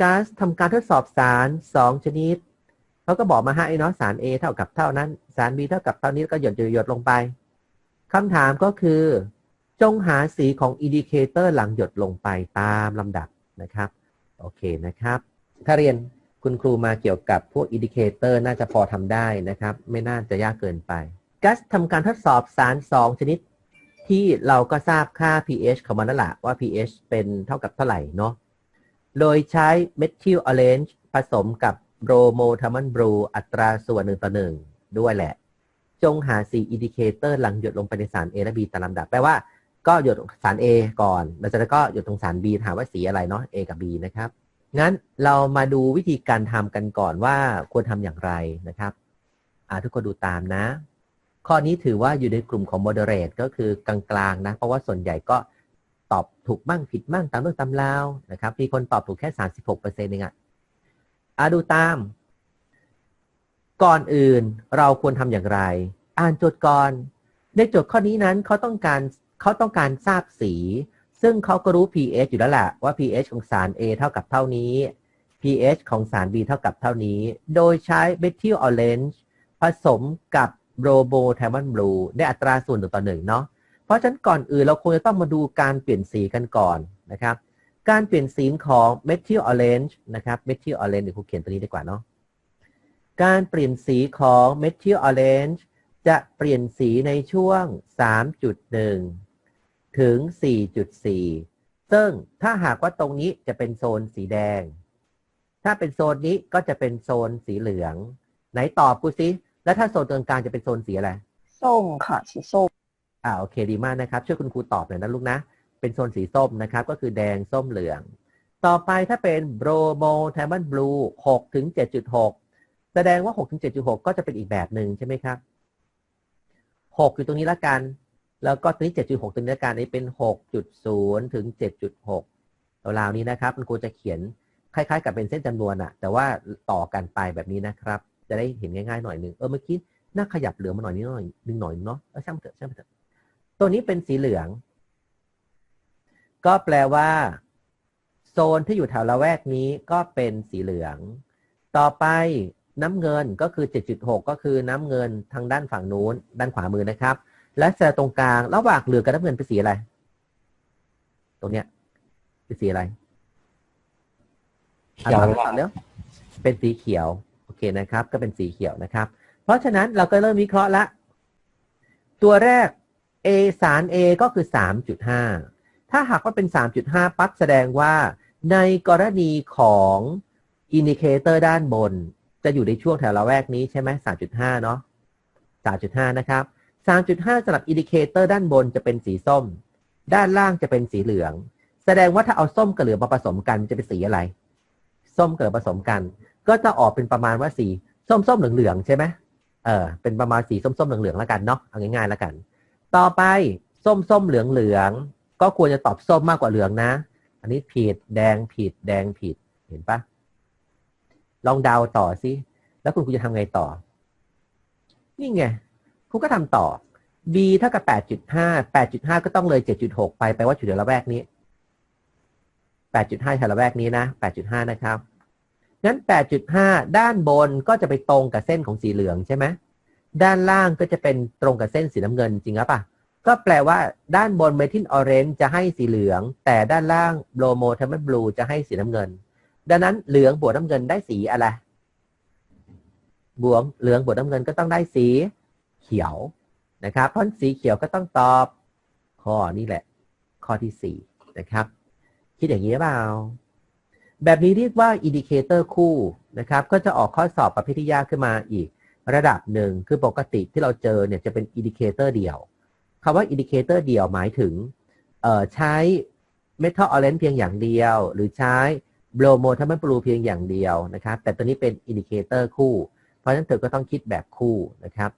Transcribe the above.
ก๊าซทำการทดสอบสารสองชนิดเขาก็บอกมาให้เนาะสาร A เท่ากับเท่านั้น สาร B เท่ากับเท่านี้ก็หยดหยดลงไปคำถามก็คือ จงหาสีของอินดิเคเตอร์หลังหยดลงไปตามลำดับนะครับโอเคนะครับ ถ้าเรียนคุณครูมาเกี่ยวกับพวกอินดิเคเตอร์น่าจะพอทำได้นะครับ ไม่น่าจะยากเกินไปกัสทำการทดสอบสาร 2 ชนิด ที่เราก็ทราบค่า pH ของมันนั่นแหละว่า pH เป็นเท่ากับเท่าไหร่เนาะ โดยใช้เมทิลออเรนจ์ผสมกับโบรโมทามันบรูอัตราส่วนหนึ่งต่อหนึ่งด้วยแหละ จงหาสีอินดิเคเตอร์หลังหยดลงไปในสาร A และ B ตามลำดับ แปลว่าก็หยดสาร A ก่อนแล้วจากนั้นก็หยดตรงสาร B ถามว่าสีอะไรเนาะ A กับ B นะครับ งั้นเรามาดูวิธีการทำกันก่อนว่าควรทำอย่างไรนะครับทุกคนดูตามนะ ข้อนี้ถือว่าอยู่ในกลุ่มของ moderate ก็คือกลางๆนะ เพราะว่าส่วนใหญ่ก็ ตอบถูกบ้างผิดบ้างตามเรื่องตามราวนะครับ มีคนตอบถูกแค่36%เองอะอะดูตาม ก่อนอื่นเราควรทำอย่างไร อ่านโจทย์ก่อน ในโจทย์ข้อนี้นั้นเขาต้องการเขาต้องการทราบสี ซึ่งเขาก็รู้ pH อยู่แล้วแหละว่า pH ของสาร A เท่ากับเท่านี้ pH ของสาร B เท่ากับเท่านี้ โดยใช้เมทิลออเรนจ์ผสมกับโรโบแทมันบลูได้อัตราส่วนหนึ่งต่อหนึ่งเนาะ ราะฉะนั้นก่อนอื่นเราควรจะต้องมาดูการเปลี่ยนสีกันก่อนนะครับ การเปลี่ยนสีของเมทิลออเรนจ์นะครับเมทิลออเรนจ์เดี๋ยวครูเขียนตัวนี้ดีกว่าเนาะ การเปลี่ยนสีของเมทิลออเรนจ์จะเปลี่ยนสีในช่วง 3.1 ถึง 4.4 ซึ่งถ้าหากว่าตรงนี้จะเป็นโซนสีแดง ถ้าเป็นโซนนี้ก็จะเป็นโซนสีเหลือง ไหนตอบกูซิแล้วถ้าโซนตรงกลางจะเป็นโซนสีอะไร ส้มค่ะ สีส้ม อ่าโอเคดีมากนะครับช่วยคุณครูตอบหน่อยนะลูกนะ เป็นโซนสีส้มนะครับ ก็คือแดงส้มเหลือง ต่อไปถ้าเป็นโบรโมแทมันบลู6ถึง7.6แสดงว่า6ถึง7.6ก็จะเป็นอีกแบบหนึ่งใช่ไหมครับ6อยู่ตรงนี้ละกัน แล้วก็ตรงนี้7.6ตรงนี้ละกันนี้เป็น6.0ถึง7.6ราวๆนี้นะครับคุณครูจะเขียนคล้ายๆ กับเป็นเส้นจำนวนอะแต่ว่าต่อกันไปแบบนี้นะครับ จะได้เห็นง่ายๆหน่อยหนึ่งเออเมื่อกี้น่าขยับเหลือมาหน่อยนิดหน่อยนึงหน่อยเนาะช่างเถอะช่างเถอะ ตัวนี้เป็นสีเหลือง ก็แปลว่า โซนที่อยู่แถวละแวกนี้ก็เป็นสีเหลือง ต่อไปน้ำเงินก็คือ 7.6 ก็คือน้ำเงินทางด้านฝั่งนู้น ด้านขวามือนะครับ และแสตรงกลางระหว่างเหลืองกับน้ำเงินเป็นสีอะไร ตรงเนี้ยเป็นสีอะไรเขียวอะตอบเร็วเป็นสีเขียว โอเคนะครับ ก็เป็นสีเขียวนะครับ เพราะฉะนั้นเราก็เริ่มวิเคราะห์ละ ตัวแรก A สาร A ก็คือ 3.5 ถ้าหากว่าเป็น 3.5 ปั๊บแสดงว่า ในกรณีของอินดิเคเตอร์ด้านบน จะอยู่ในช่วงแถวละแวกนี้ใช่ไหม3.5 เนาะ3.5 นะครับ 3.5สำหรับอินดิเคเตอร์ด้านบนจะเป็นสีส้ม ด้านล่างจะเป็นสีเหลือง แสดงว่าถ้าเอาส้มกับเหลืองมาผสมกันจะเป็นสีอะไร ส้มกับเหลืองผสมกัน ก็จะออกเป็นประมาณว่าสีส้มส้มเหลืองเหลืองๆใช่ไหมเออเป็นประมาณสีส้มส้มเหลืองเหลืองๆแล้วกันเนาะเอาง่ายๆแล้วกัน ต่อไปส้มส้มเหลืองเหลืองก็ควรจะตอบส้มมากกว่าเหลืองนะ อันนี้ผิดแดงผิด แดงผิดเห็นปะลองเดาต่อสิแล้วคุณครูจะทำไงต่อ นี่ไงครูก็ทำต่อ b เท่ากับ 8.5 8.5 ก็ต้องเลย 7.6 ไปแปลว่าอยู่ในละแวกนี้ 8.5แถวละแวกนี้นะ 8.5 นะครับ งั้น 8.5 ด้านบนก็จะไปตรงกับเส้นของสีเหลืองใช่ไหม ด้านล่างก็จะเป็นตรงกับเส้นสีน้ำเงินจริงหรือเปล่าก็แปลว่าด้านบนเมทิลออเรนจ์จะให้สีเหลือง แต่ด้านล่างโบรโมเทมเบลบลูจะให้สีน้ำเงิน ดังนั้นเหลืองบวกน้ำเงินได้สีอะไรบวกเหลืองบวกน้ำเงินก็ต้องได้สีเขียวนะครับ เพราะสีเขียวก็ต้องตอบข้อนี้แหละ ข้อที่สี่นะครับ คิดอย่างนี้เปล่า แบบนี้เรียกว่าอินดิเคเตอร์คู่นะครับ ก็จะออกข้อสอบประเภทที่ยากขึ้นมาอีก ระดับหนึ่งคือปกติที่เราเจอเนี่ยจะเป็นอินดิเคเตอร์เดียวคำว่าอินดิเคเตอร์เดียวหมายถึงใช้เมทัลออเรนเพียงอย่างเดียว หรือใช้โบรโมทัมเบลบลูเพียงอย่างเดียวนะครับแต่ตัวนี้เป็นอินดิเคเตอร์คู่ เพราะฉะนั้นเธอก็ต้องคิดแบบคู่นะครับ